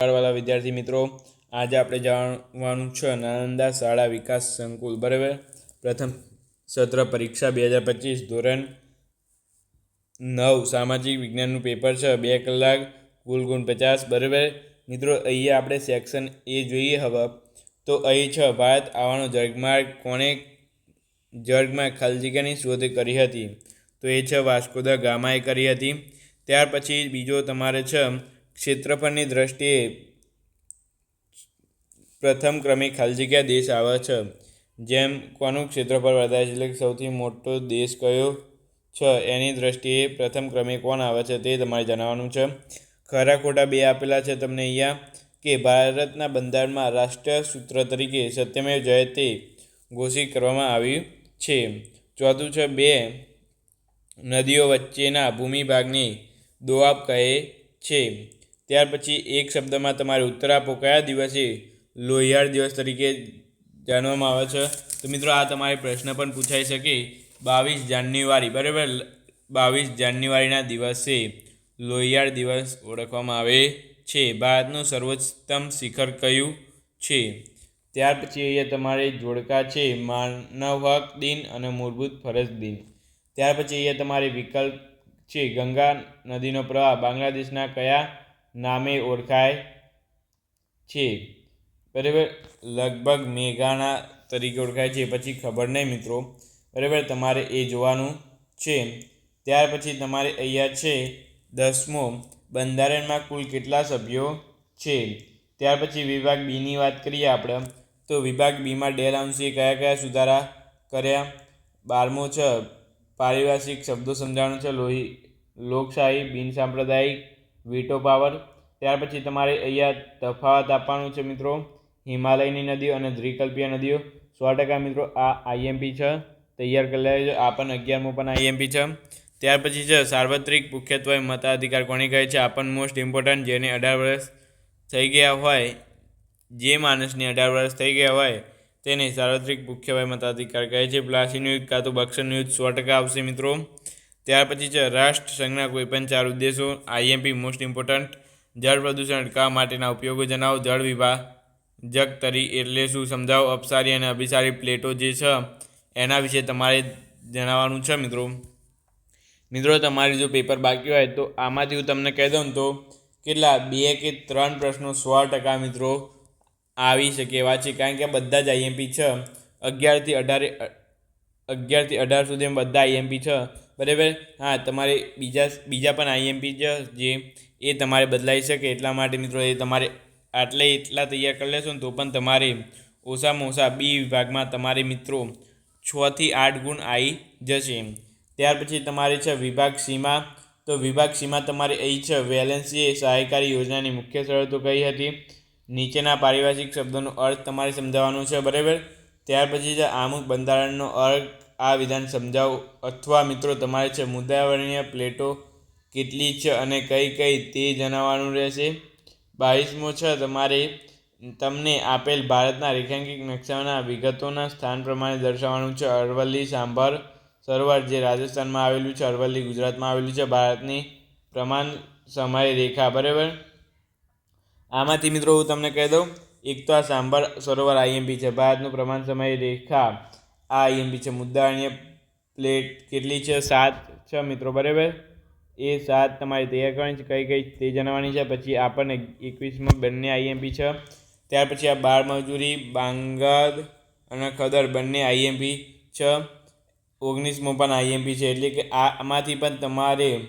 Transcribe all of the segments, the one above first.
વાળા વિદ્યાર્થી મિત્રો, આજે આપણે જાણવાનું છે નાલંદા શાળા વિકાસ સંકુલ, બરાબર? પ્રથમ સત્ર પરીક્ષા બે હજાર પચીસ, ધોરણ નવ, સામાજિક વિજ્ઞાનનું પેપર છે, બે કલાક, કુલ ગુણ પચાસ, બરાબર? મિત્રો, અહીંયા આપણે સેક્શન એ જોઈએ હવે. તો અહીં છે ભારત આવવાનો જર્ગમાર્ગ, કોણે જર્ગમાં ખાલી શોધ કરી હતી? તો એ છે વાસ્કો દ ગામાએ કરી હતી. ત્યાર પછી બીજો તમારે છે ક્ષેત્રફળની દ્રષ્ટિએ પ્રથમ ક્રમે ખાલી જગ્યા દેશ આવે છે. જેમ કોનું ક્ષેત્રફળ વધારે છે એટલે સૌથી મોટો દેશ કયો છે એની દ્રષ્ટિએ પ્રથમ ક્રમે કોણ આવે છે તે તમારે જણાવવાનું છે. ખરા ખોટા બે આપેલા છે તમને અહીંયા કે ભારતના બંધારણમાં રાષ્ટ્રીય સૂત્ર તરીકે સત્યમેવ જયતે ઘોષિત કરવામાં આવ્યું છે. ચોથું છે બે નદીઓ વચ્ચેના ભૂમિભાગને દોઆબ કહે છે. ત્યાર પછી એક શબ્દમાં તમારે ઉત્તર આપો. કયા દિવસે લોહિયાળ દિવસ તરીકે જાણવામાં આવે છે? તો મિત્રો, આ તમારે પ્રશ્ન પણ પૂછાઈ શકે. બાવીસ જાન્યુઆરી, બરાબર? બાવીસ જાન્યુઆરીના દિવસે લોહિયાળ દિવસ ઓળખવામાં આવે છે. ભારતનું સર્વોત્તમ શિખર કયું છે? ત્યાર પછી અહીંયા તમારે જોડકા છે. માનવ હક દિન અને મૂળભૂત ફરજ દિન. ત્યાર પછી અહીંયા તમારે વિકલ્પ છે. ગંગા નદીનો પ્રવાહ, બાંગ્લાદેશના કયા નામે ઓળખાય છે. બરાબર? લગભગ મેઘાણા તરીકે ઓળખાય છે. પછી ખબર નહીં મિત્રો. બરાબર? તમારે એ જોવાનું છે. ત્યાર પછી તમારે અહીંયા છે દસમો. બંધારણમાં કુલ કેટલા સભ્યો છે? ત્યાર પછી વિભાગ બીની વાત કરીએ આપણે. તો વિભાગ બીમાં ડેલ કયા કયા સુધારા કર્યા? બારમો છે પારિભાષિક શબ્દો સમજાવવાનું છે. લોહી લોકશાહી, બિનસાંપ્રદાયિક વીટો પાવર ત્યાર પછી તમારે અહીંયા તફાવત આપવાનું છે મિત્રો. હિમાલયની નદીઓ અને દ્વિકલ્પીય નદીઓ. સો ટકા મિત્રો આ આઈએમપી છે. તૈયાર કરી લેજો. આ પણ અગિયારમો પણ આઈએમપી છે. ત્યાર પછી છે, સાર્વત્રિક મુખ્યત્વે મતાધિકાર કોને કહે છે? આ પણ મોસ્ટ ઇમ્પોર્ટન્ટ જેને અઢાર વર્ષ થઈ ગયા હોય, જે માણસને અઢાર વર્ષ થઈ ગયા હોય, તેને સાર્વત્રિક મુખ્ય મતાધિકાર કહે છે. પ્લાસી યુદ્ધ કાં તો બક્ષરનું યુદ્ધ સો ટકા આવશે મિત્રો. ત્યાર પછી છે રાષ્ટ્ર સંઘના કોઈપણ ચાર ઉદ્દેશો આઈએમપી મોસ્ટ ઇમ્પોર્ટન્ટ જળ પ્રદૂષણ અટકાવવા માટેના ઉપયોગો જણાવો, જળ વિભાજક તરી એટલે શું, સમજાવો, અપસારી અને અભિસારી પ્લેટો જે છે, એના વિશે તમારે જણાવવાનું છે મિત્રો. મિત્રો, તમારે જો પેપર બાકી હોય તો આમાંથી હું તમને કહી દઉં તો કેટલા, બે કે ત્રણ પ્રશ્નો સો ટકા મિત્રો આવી શકે એવા છે, કારણ કે બધા જ આઈએમપી છે અગિયારથી અઢારે અગિયારથી અઢાર સુધી બધા આઈએમપી છે. બરાબર? હા, તમારે બીજા બીજા પણ આઈએમપી છે જે એ તમારે બદલાઈ શકે એટલા માટે મિત્રો એ તમારે આટલે એટલા તૈયાર કરી લેશો ને તો પણ તમારે ઓછામાં ઓછા બી વિભાગમાં તમારે મિત્રો છથી આઠ ગુણ આવી જશે ત્યાર પછી તમારે છે વિભાગ સીમા, તો વિભાગ સીમા તમારે અહીં છે વેલેન્સી સહાયકારી યોજનાની મુખ્ય શરતો કઈ હતી? નીચેના પારિભાષિક શબ્દોનો અર્થ તમારે સમજાવવાનો છે, બરાબર? ત્યાર પછી છે આમુક બંધારણનો અર્થ આ વિધાન સમજાવો. અથવા મિત્રો, તમારે છે મુદ્દાવર્ણીય પ્લેટો કેટલી છે અને કઈ કઈ તે જણાવવાનું રહેશે. બાવીસમો છે, તમારે તમને આપેલ ભારતના રેખાંકિત નકશાના વિગતોના સ્થાન પ્રમાણે દર્શાવવાનું છે. અરવલ્લી સાંભર સરોવર, જે રાજસ્થાનમાં આવેલું છે. અરવલ્લી ગુજરાતમાં આવેલું છે. ભારતની પ્રમાણ સમય રેખા, બરાબર? આમાંથી મિત્રો હું તમને કહી દઉં. એક તો આ સાંભર સરોવર આઈએમપી છે. ભારતનું પ્રમાણ સમય રેખા આ આઈએમપી છે. મુદ્દાણીય પ્લેટ કેટલી છે? સાત છ મિત્રો, બરાબર? એ સાત તમારે તૈયાર કરવાની છે. કઈ કઈ તે જણાવવાની છે. પછી આપણને એકવીસમાં બંને આઈએમપી છે. ત્યાર પછી આ બાળ મજૂરી, બાંગદ અને ખદર બંને આઈએમપી છે. ઓગણીસમો પણ આઈએમપી છે. એટલે કે આ આમાંથી પણ તમારે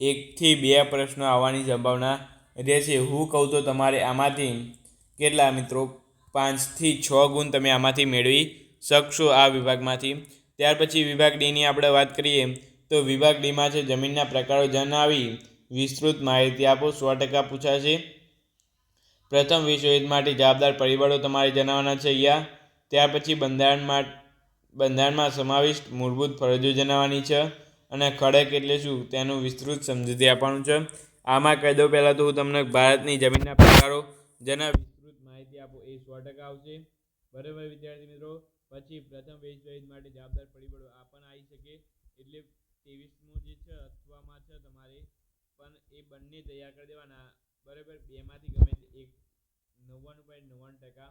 એકથી બે પ્રશ્નો આવવાની સંભાવના રહેશે. હું કહું તો તમારે આમાંથી કેટલા મિત્રો? પાંચથી છ ગુણ તમે આમાંથી મેળવી શકશો આ વિભાગમાંથી. ત્યાર પછી વિભાગ ડીની આપણે વાત કરીએ તો વિભાગ ડીમાં છે જમીનના પ્રકારો જણાવી વિસ્તૃત માહિતી આપો, સો ટકા પૂછાશે. પ્રથમ વિશ્વયુદ્ધ માટે જવાબદાર પરિબળો તમારે જણાવવાના છે અહીંયા. ત્યાર પછી બંધારણમાં બંધારણમાં સમાવિષ્ટ મૂળભૂત ફરજો જણાવવાની છે અને ખડક એટલે શું તેનું વિસ્તૃત સમજૂતી આપવાનું છે. આમાં કહી દઉં પહેલાં તો હું તમને ભારતની જમીનના પ્રકારો વિસ્તૃત માહિતી આપો એ સો ટકા આવશે. બરાબર વિદ્યાર્થી મિત્રો, પછી પ્રથમ વિશ્વયુદ્ધ માટે જવાબદાર પરિબળો આ પણ આવી શકે. એટલે ત્રેવીસમો જે છે અથવામાં છે તમારે પણ એ બંને તૈયાર કરી દેવાના. બરાબર, બેમાંથી ગમે એક, નવ્વાણું પોઈન્ટ નવ્વાણું ટકા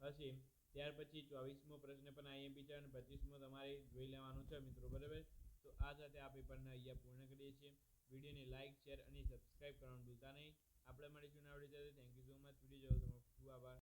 હશે ત્યાર પછી ચોવીસમો પ્રશ્ન પણ આઈએમપી છે અને પચીસમો તમારે જોઈ લેવાનું છે મિત્રો, બરાબર? તો આ સાથે આ પેપરને અહીંયા પૂર્ણ કરીએ છીએ. વિડીયોને લાઇક શેર અને સબસ્ક્રાઇબ કરવાનું ભૂલતા નહીં. આપણે મળીશું ના video thank you so much video જોવા તમારો ખૂબ આભાર.